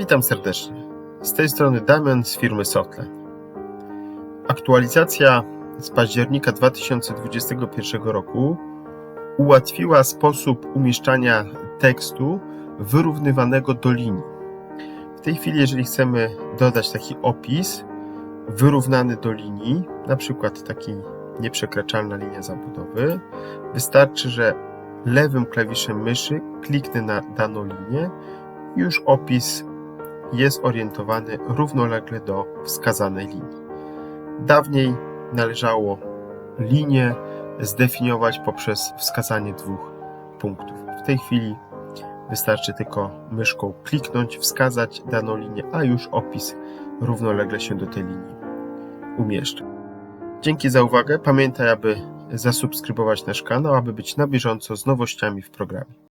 Witam serdecznie. Z tej strony Damian z firmy Sotle. Aktualizacja z października 2021 roku ułatwiła sposób umieszczania tekstu wyrównywanego do linii. W tej chwili, jeżeli chcemy dodać taki opis wyrównany do linii, na przykład taki nieprzekraczalna linia zabudowy, wystarczy, że lewym klawiszem myszy kliknę na daną linię i już opis jest orientowany równolegle do wskazanej linii. Dawniej należało linię zdefiniować poprzez wskazanie dwóch punktów. W tej chwili wystarczy tylko myszką kliknąć, wskazać daną linię, a już opis równolegle się do tej linii umieszcza. Dzięki za uwagę. Pamiętaj, aby zasubskrybować nasz kanał, aby być na bieżąco z nowościami w programie.